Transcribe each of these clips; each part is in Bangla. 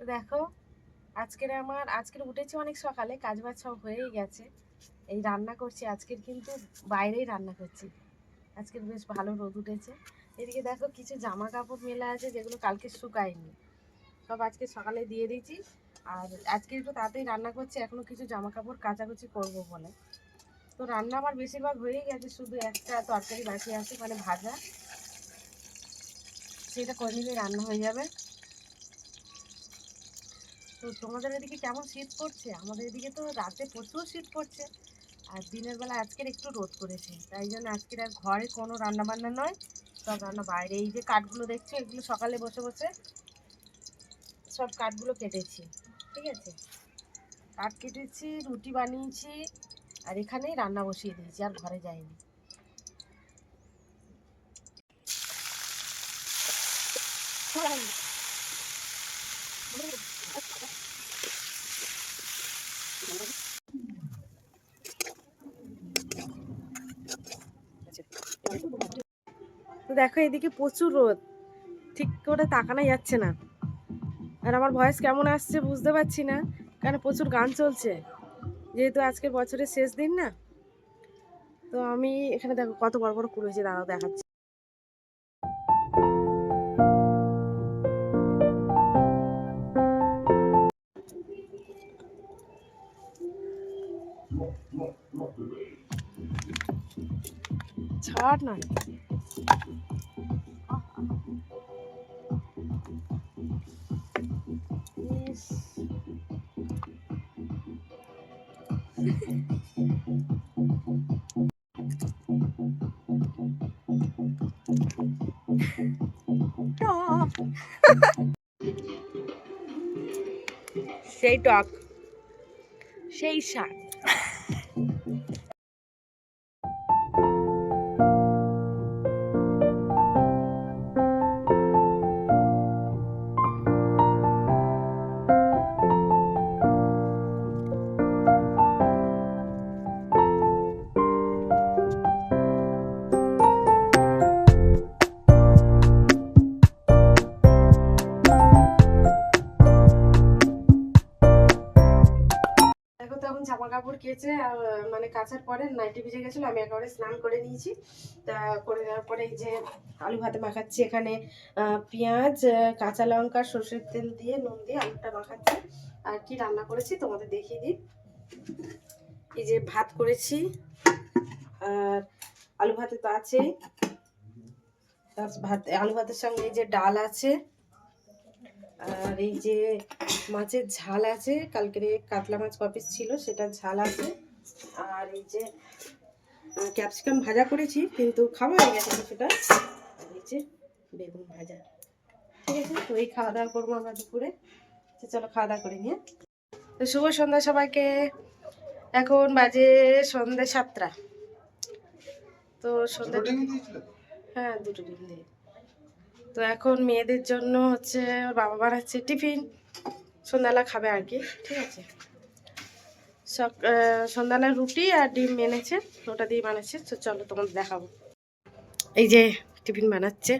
তো দেখো, আজকের আমার, আজকের উঠেছি অনেক সকালে, কাজ বাজ সব হয়েই গেছে। এই রান্না করছি, আজকের কিন্তু বাইরেই রান্না করছি। আজকের বেশ ভালো রোদ উঠেছে। এদিকে দেখো কিছু জামা কাপড় মেলা আছে, যেগুলো কালকে শুকায়নি। সব আজকে সকালে দিয়ে দিয়েছি। আর আজকে একটু তাড়াতাড়ি রান্না করছি এখনও কিছু জামা কাপড় কাচাকুচি করব বলে। তো রান্না আমার বেশিরভাগ হয়েই গেছে, শুধু একটা তরকারি বাকি আছে মানে ভাজা। সেটা করে রান্না হয়ে যাবে। তো তোমাদের এদিকে কেমন শীত পড়ছে? আমাদের এদিকে তো রাতে প্রচুর শীত পড়ছে। আর দিনের বেলা আজকের একটু রোদ করেছে। তাই জন্য আজকের আর ঘরে কোনো রান্নাবান্না নয়। সব রান্না বাইরে। এই যে কাঠগুলো দেখছ, এগুলো সকালে বসে বসে সব কাঠগুলো কেটেছি। ঠিক আছে? কাঠ কেটেছি, রুটি বানিয়েছি, আর এখানেই রান্না বসিয়ে দিয়েছি, আর ঘরে যাইনি। তো দেখো এদিকে প্রচুর রোদ। ঠিক করে তাকানো যাচ্ছে না। আর আমার ভয়েস কেমন আসছে বুঝতে পারছি না, কারণ প্রচুর গান চলছে। যেহেতু আজকে বছরের শেষ দিন না, তো আমি এখানে দেখো কত বড় বড় ফুল হয়েছে, দাঁড়াও দেখাচ্ছি। ছাড় না। সেই টক সেই স্বাদ জামা কাপড় কেচে মানে কাচার পরে নাইটি ভিজে গেছিল, আমি একেবারে স্নান করে নিয়েছি। তা করে নেওয়ার পরে এই যে আলু ভাতে মাখাচ্ছি এখানে পেঁয়াজ কাঁচা লঙ্কা, সর্ষের তেল দিয়ে, নুন দিয়ে আলুটা মাখাচ্ছি। আর কি রান্না করেছি তোমাদের দেখিয়ে দিই। এই যে ভাত করেছি, আর আলু ভাতে তো আছেই। ভাত, আলু ভাতের সঙ্গে এই যে ডাল আছে আর এই যে মাছের ঝাল আছে কালকের কাতলা মাছ কপিস ছিল সেটা ঝাল আছে। আর এই যে ক্যাপসিকাম ভাজা করেছি কিন্তু খাওয়া হয়ে গেছে সেটা এই যে বেগুন ভাজা। ঠিক আছে তো এই খাওয়া দাওয়া করব আমরা দুপুরে। তো চলো খাওয়া দাওয়া করে নিয়ে। তো শুভ সন্ধ্যা সবাইকে। এখন বাজে সন্ধ্যে সাতটা। তো সন্ধ্যা হ্যাঁ দুটো ডিম দিয়ে। তো এখন মেয়েদের জন্য হচ্ছে ওর বাবা বানাচ্ছে টিফিন। সন্ধ্যাবেলা খাবে আর কি, ঠিক আছে? সক সন্ধ্যাবেলা রুটি আর ডিম এনেছে, ওটা দিয়ে বানাচ্ছে। তো চলো তোমাদের দেখাবো। এই যে টিফিন বানাচ্ছে,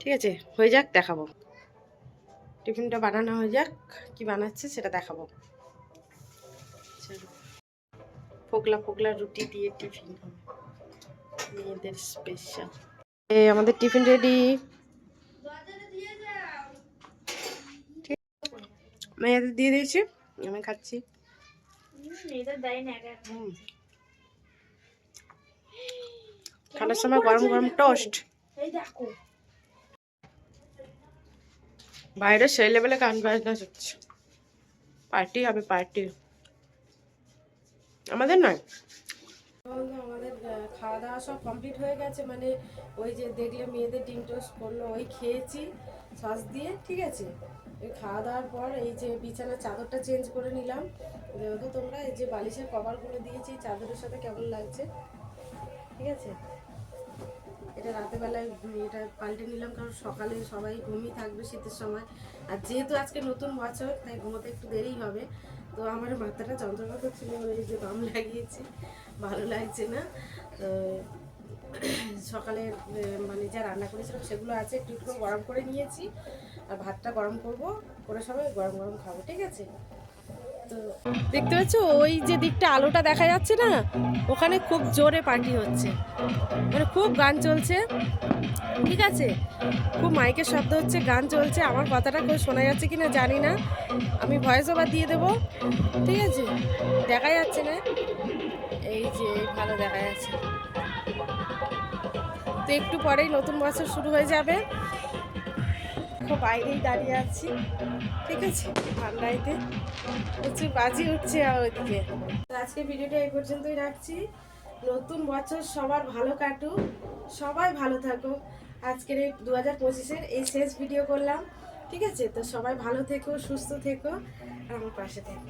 ঠিক আছে? হয়ে যাক, দেখাবো। টিফিনটা বানানো হয়ে যাক, কি বানাচ্ছে সেটা দেখাবো। ফোকলা ফোকলা রুটি দিয়ে টিফিন হবে। মেয়েদের স্পেশাল আমাদের টিফিন রেডি মেয়েদের দিয়ে দিয়েছি, আমি খাচ্ছি। খাওয়ার সময় গরম গরম টোস্ট বাইরে সেই লেভেলে গান বাজনা হচ্ছে। পার্টি হবে পার্টি আমাদের নয়। আমাদের খাওয়া দাওয়া সব কমপ্লিট হয়ে গেছে মানে ওই যে দেখলে মেয়েদের ডিম টোস্ট করল, ওই খেয়েছি সস দিয়ে, ঠিক আছে? খাওয়া দাওয়ার পর এই যে বিছানার চাদরটা চেঞ্জ করে নিলাম। দেখো তোমরা এই যে বালিশের কভারগুলো দিয়েছি চাদরের সাথে কেমন লাগছে? ঠিক আছে? এটা রাতের বেলায় উম, এটা পাল্টে নিলাম কারণ সকালে সবাই ঘুমিয়ে থাকবে শীতের সময়। আর যেহেতু আজকে নতুন বছর তাই ঘুমোতে একটু দেরি হবে। তো আমার মাথাটা যন্ত্রণা করছিল এই যে বাম লাগিয়েছি ভালো লাগছে না। তো সকালে মানে যা রান্না করেছিলাম সেগুলো আছে একটু একটু গরম করে নিয়েছি। আর ভাতটা গরম করব, করে সবাই গরম গরম খাব, ঠিক আছে? তো দেখতে পাচ্ছ, ওই যে দিকটা আলোটা দেখা যাচ্ছে না, ওখানে খুব জোরে পার্টি হচ্ছে। মানে খুব গান চলছে, ঠিক আছে? খুব মাইকের শব্দ হচ্ছে, গান চলছে, আমার কথাটা খুব শোনা যাচ্ছে কিনা জানি না। আমি ভয়েস ওভার দিয়ে দেবো, ঠিক আছে? দেখা যাচ্ছে না? এই যে, ভালো দেখা যাচ্ছে। তো একটু পরেই নতুন বছর শুরু হয়ে যাবে। দেখো বাইরেই দাঁড়িয়ে আছি। ঠিক আছে? ঠান্ডাইতে প্রচুর বাজি উঠছে ওইদিকে। তো আজকে ভিডিওটা এই পর্যন্তই রাখছি। নতুন বছর সবার ভালো কাটুক। সবাই ভালো থাকুক। আজকের এই দু হাজার পঁচিশের এই শেষ ভিডিও করলাম। ঠিক আছে? তো সবাই ভালো থেকো, সুস্থ থেকো, আর আমার পাশে থেকো।